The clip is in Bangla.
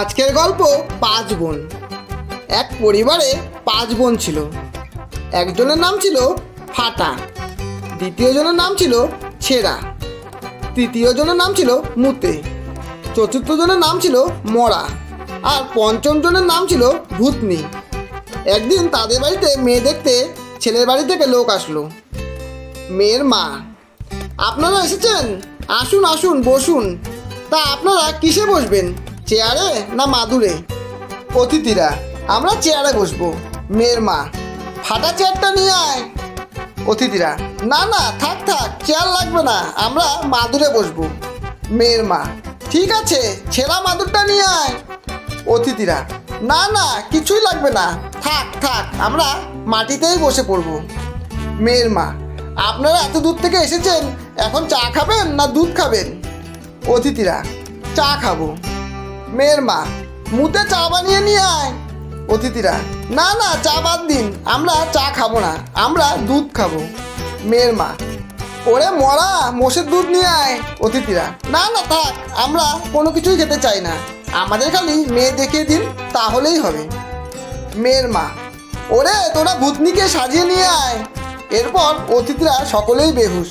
আজকের গল্প পাঁচ বোন। এক পরিবারে পাঁচ বোন ছিল। একজনের নাম ছিল ফাটা দ্বিতীয় জনের নাম ছিল ছেঁড়া তৃতীয় জনের নাম ছিল মুতে চতুর্থ জনের নাম ছিল মরা আর পঞ্চম জনের নাম ছিল ভূতনি। একদিন তাদের বাড়িতে মেয়ে দেখতে ছেলের বাড়ি থেকে লোক আসলো। মেয়ের মা, আপনারা এসেছেন? আসুন আসুন, বসুন। তা আপনারা কিসে বসবেন? চেয়ারে না মাদুরে? অতিথিরা, আমরা চেয়ারে বসবো। মেয়ের মা, ফাটা চেয়ারটা নিয়ে আয়। অতিথিরা, না না, থাক থাক, চেয়ার লাগবে না, আমরা মাদুরে বসবো। মেয়ের মা, ঠিক আছে, ছেঁড়া মাদুরটা নিয়ে আয়। অতিথিরা, না না, কিছুই লাগবে না, থাক থাক, আমরা মাটিতেই বসে পড়ব। মেয়ের মা, আপনারা এত দূর থেকে এসেছেন, এখন চা খাবেন না দুধ খাবেন? অতিথিরা, চা খাব। মেয়ের মা মুতে চা বানিয়ে নিয়ে আয়। অতিথিরা, না না, চা বাদ দিন, আমরা চা খাব না, আমরা দুধ খাব। মেয়ের মা, ওরে মরা, মোষের দুধ নিয়ে আয়। অতিথিরা, না না, থাক, আমরা কোনো কিছুই খেতে চাই না, আমাদের খালি মেয়ে দেখিয়ে দিন, তাহলেই হবে। মেয়ের মা, ওরে, তোরা ভূতনিকে সাজিয়ে নিয়ে আয়। এরপর অতিথিরা সকলেই বেহুশ।